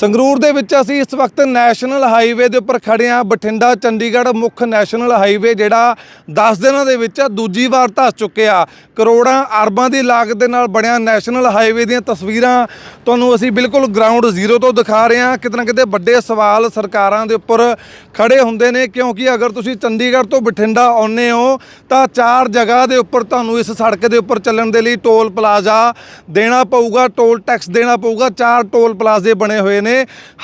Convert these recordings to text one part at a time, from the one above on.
ਸੰਗਰੂਰ ਦੇ ਵਿੱਚ ਅਸੀਂ ਇਸ ਵਕਤ ਨੈਸ਼ਨਲ ਹਾਈਵੇ ਦੇ ਉੱਪਰ ਖੜੇ ਹਾਂ। ਬਠਿੰਡਾ, ਚੰਡੀਗੜ੍ਹ ਮੁੱਖ ਨੈਸ਼ਨਲ ਹਾਈਵੇ ਜਿਹੜਾ 10 ਦਿਨਾਂ ਦੇ ਵਿੱਚ ਦੂਜੀ ਵਾਰ ਧੱਸ ਚੁੱਕਿਆ। ਕਰੋੜਾਂ ਅਰਬਾਂ ਦੀ ਲਾਗਤ ਦੇ ਨਾਲ ਬਣਿਆ ਨੈਸ਼ਨਲ ਹਾਈਵੇ ਦੀਆਂ ਤਸਵੀਰਾਂ। ਤੁਹਾਨੂੰ ਅਸੀਂ ਬਿਲਕੁਲ ਗਰਾਊਂਡ ਜ਼ੀਰੋ ਤੋਂ ਦਿਖਾ ਰਹੇ ਹਾਂ। ਕਿਤੇ ਨਾ ਕਿਤੇ ਵੱਡੇ ਸਵਾਲ ਸਰਕਾਰਾਂ ਦੇ ਉੱਪਰ ਖੜੇ ਹੁੰਦੇ ਨੇ, ਕਿਉਂਕਿ ਅਗਰ ਤੁਸੀਂ ਚੰਡੀਗੜ੍ਹ ਤੋਂ ਬਠਿੰਡਾ ਆਉਂਦੇ ਹੋ, ਤਾਂ ਚਾਰ ਜਗ੍ਹਾ ਦੇ ਉੱਪਰ ਤੁਹਾਨੂੰ ਇਸ ਸੜਕ ਦੇ ਉੱਪਰ ਚੱਲਣ ਦੇ ਲਈ ਟੋਲ ਪਲਾਜ਼ਾ ਦੇਣਾ ਪਊਗਾ, ਟੋਲ ਟੈਕਸ ਦੇਣਾ ਪਊਗਾ, ਚਾਰ ਟੋਲ ਪਲਾਜ਼ੇ ਬਣੇ ਹੋਏ ਨੇ।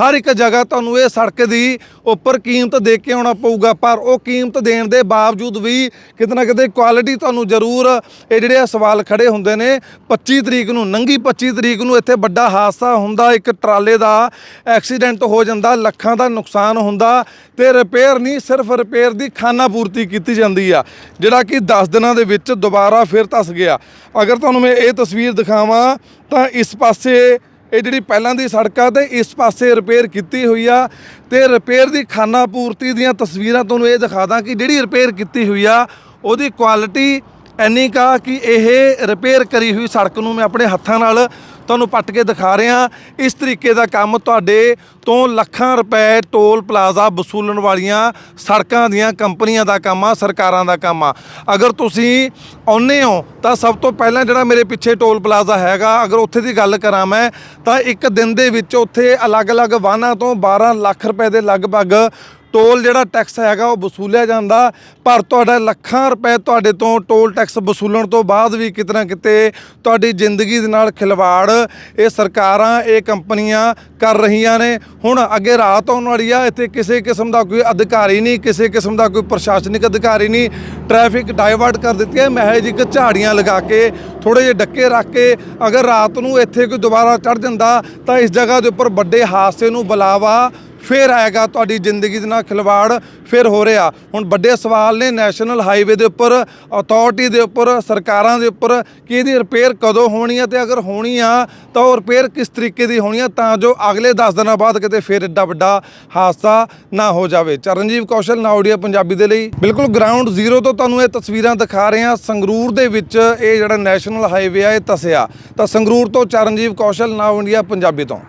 ਹਰ ਇੱਕ ਜਗ੍ਹਾ ਤੁਹਾਨੂੰ ਇਹ ਸੜਕ ਦੀ ਉੱਪਰ ਕੀਮਤ ਦੇ ਕੇ ਆਉਣਾ ਪਊਗਾ, ਪਰ ਉਹ ਕੀਮਤ ਦੇਣ ਦੇ ਬਾਵਜੂਦ ਵੀ ਕਿਤੇ ਨਾ ਕਿਤੇ ਕੁਆਲਿਟੀ ਤੁਹਾਨੂੰ ਜ਼ਰੂਰ ਇਹ ਜਿਹੜੇ ਆ ਸਵਾਲ ਖੜੇ ਹੁੰਦੇ ਨੇ। 25 ਤਰੀਕ ਨੂੰ, ਨੰਗੀ 25 ਤਰੀਕ ਨੂੰ ਇੱਥੇ ਵੱਡਾ ਹਾਦਸਾ ਹੁੰਦਾ, ਇੱਕ ਟਰਾਲੇ ਦਾ ਐਕਸੀਡੈਂਟ ਹੋ ਜਾਂਦਾ, ਲੱਖਾਂ ਦਾ ਨੁਕਸਾਨ ਹੁੰਦਾ ਤੇ ਰਿਪੇਅਰ ਨਹੀਂ, ਸਿਰਫ ਰਿਪੇਅਰ ਦੀ ਖਾਨਾ ਪੂਰਤੀ ਕੀਤੀ ਜਾਂਦੀ ਆ, ਜਿਹੜਾ ਕਿ 10 ਦਿਨਾਂ ਦੇ ਵਿੱਚ ਦੁਬਾਰਾ ਫਿਰ ਧਸ ਗਿਆ। ਅਗਰ ਤੁਹਾਨੂੰ ਮੈਂ ਇਹ ਤਸਵੀਰ ਦਿਖਾਵਾਂ, ਤਾਂ ਇਸ ਪਾਸੇ ਇਹ ਜਿਹੜੀ ਪਹਿਲਾਂ ਦੀ ਸੜਕ ਆ ਤੇ ਇਸ ਪਾਸੇ ਰਿਪੇਅਰ ਕੀਤੀ ਹੋਈ ਆ ਤੇ ਰਿਪੇਅਰ ਦੀ ਖਾਨਾ ਪੂਰਤੀ ਦੀਆਂ ਤਸਵੀਰਾਂ ਤੁਹਾਨੂੰ ਇਹ ਦਿਖਾ ਦਾਂ ਕਿ ਜਿਹੜੀ ਰਿਪੇਅਰ ਕੀਤੀ ਹੋਈ ਆ, ਉਹਦੀ ਕੁਆਲਿਟੀ ਐਨੀ ਕਾ ਕਿ ਇਹ ਰਿਪੇਅਰ ਕਰੀ ਹੋਈ ਸੜਕ ਨੂੰ ਮੈਂ ਆਪਣੇ ਹੱਥਾਂ ਨਾਲ ਤੁਹਾਨੂੰ ਪੱਟ ਕੇ ਦਿਖਾ ਰਿਹਾ। ਇਸ ਤਰੀਕੇ ਦਾ ਕੰਮ ਤੁਹਾਡੇ ਤੋਂ ਲੱਖਾਂ ਰੁਪਏ ਟੋਲ ਪਲਾਜ਼ਾ ਵਸੂਲਣ ਵਾਲੀਆਂ ਸੜਕਾਂ ਦੀਆਂ ਕੰਪਨੀਆਂ ਦਾ ਕੰਮ ਆ, ਸਰਕਾਰਾਂ ਦਾ ਕੰਮ ਆ। ਅਗਰ ਤੁਸੀਂ ਆਉਂਦੇ ਹੋ ਤਾਂ ਸਭ ਤੋਂ ਪਹਿਲਾਂ ਜਿਹੜਾ ਮੇਰੇ ਪਿੱਛੇ ਟੋਲ ਪਲਾਜ਼ਾ ਹੈਗਾ, ਅਗਰ ਉੱਥੇ ਦੀ ਗੱਲ ਕਰਾਂ ਮੈਂ, ਤਾਂ ਇੱਕ ਦਿਨ ਦੇ ਵਿੱਚ ਉੱਥੇ ਅਲੱਗ-ਅਲੱਗ ਵਾਹਨਾਂ ਤੋਂ 12 ਲੱਖ ਰੁਪਏ ਦੇ ਲਗਭਗ ਟੋਲ ਜਿਹੜਾ ਟੈਕਸ ਹੈਗਾ ਉਹ ਵਸੂਲਿਆ ਜਾਂਦਾ। ਪਰ ਤੁਹਾਡਾ ਲੱਖਾਂ ਰੁਪਏ ਤੁਹਾਡੇ ਤੋਂ ਟੋਲ ਟੈਕਸ ਵਸੂਲਣ ਤੋਂ ਬਾਅਦ ਵੀ ਕਿਤੇ ਨਾ ਕਿਤੇ ਤੁਹਾਡੀ ਜ਼ਿੰਦਗੀ ਦੇ ਨਾਲ ਖਿਲਵਾੜ। ਇਹ ਸਰਕਾਰਾਂ, ਇਹ ਕੰਪਨੀਆਂ ਕਰ ਰਹੀਆਂ ਨੇ। ਹੁਣ ਅੱਗੇ ਰਾਤ ਆਉਣ ਵਾਲੀ ਆ, ਇੱਥੇ ਕਿਸੇ ਕਿਸਮ ਦਾ ਕੋਈ ਅਧਿਕਾਰੀ ਨਹੀਂ, ਕਿਸੇ ਕਿਸਮ ਦਾ ਕੋਈ ਪ੍ਰਸ਼ਾਸਨਿਕ ਅਧਿਕਾਰੀ ਨਹੀਂ। ਟ੍ਰੈਫਿਕ ਡਾਇਵਰਟ ਕਰ ਦਿੱਤੀ ਹੈ, ਮਹਿਜ ਇੱਕ ਝਾੜੀਆਂ ਲਗਾ ਕੇ ਥੋੜੇ ਜਿਹੇ ਡੱਕੇ ਰੱਖ ਕੇ, ਅਗਰ ਰਾਤ ਨੂੰ ਇੱਥੇ ਕੋਈ ਦੁਬਾਰਾ ਚੜ ਜਾਂਦਾ ਤਾਂ ਇਸ ਜਗ੍ਹਾ ਦੇ ਉੱਪਰ ਵੱਡੇ ਹਾਦਸੇ ਨੂੰ ਬੁਲਾਵਾ। ਫਿਰ ਆਏਗਾ ਤੁਹਾਡੀ ਜ਼ਿੰਦਗੀ ਦੇ ਨਾਲ ਖਿਲਵਾੜ ਫਿਰ ਹੋ ਰਿਹਾ। ਹੁਣ ਵੱਡੇ ਸਵਾਲ ਨੇ ਨੈਸ਼ਨਲ ਹਾਈਵੇ ਦੇ ਉੱਪਰ ਅਥਾਰਟੀ ਦੇ ਉੱਪਰ, ਸਰਕਾਰਾਂ ਦੇ ਉੱਪਰ, ਕਿ ਇਹਦੀ ਰਿਪੇਅਰ ਕਦੋਂ ਹੋਣੀ ਹੈ ਤੇ ਅਗਰ ਹੋਣੀ ਆ, ਤਾਂ ਉਹ ਰਿਪੇਅਰ ਕਿਸ ਤਰੀਕੇ ਦੀ ਹੋਣੀ ਆ, ਤਾਂ ਜੋ ਅਗਲੇ 10 ਦਿਨਾਂ ਬਾਅਦ ਕਿਤੇ ਫਿਰ ਏਡਾ ਵੱਡਾ ਹਾਦਸਾ ਨਾ ਹੋ ਜਾਵੇ। ਚਰਨਜੀਵ ਕੌਸ਼ਲ ਨਾਉਡੀਆ ਪੰਜਾਬੀ ਦੇ ਲਈ। ਬਿਲਕੁਲ ਗਰਾਊਂਡ ਜ਼ੀਰੋ ਤੋਂ ਤੁਹਾਨੂੰ ਇਹ ਤਸਵੀਰਾਂ ਦਿਖਾ ਰਹੇ ਹਾਂ। ਸੰਗਰੂਰ ਦੇ ਵਿੱਚ ਇਹ ਜਿਹੜਾ ਨੈਸ਼ਨਲ ਹਾਈਵੇ ਆ, ਇਹ ਤਸਿਆ ਤਾਂ ਸੰਗਰੂਰ ਤੋਂ ਚਰਨਜੀਵ ਕੌਸ਼ਲ ਨਾਉ ਇੰਡੀਆ ਪੰਜਾਬੀ ਤੋਂ।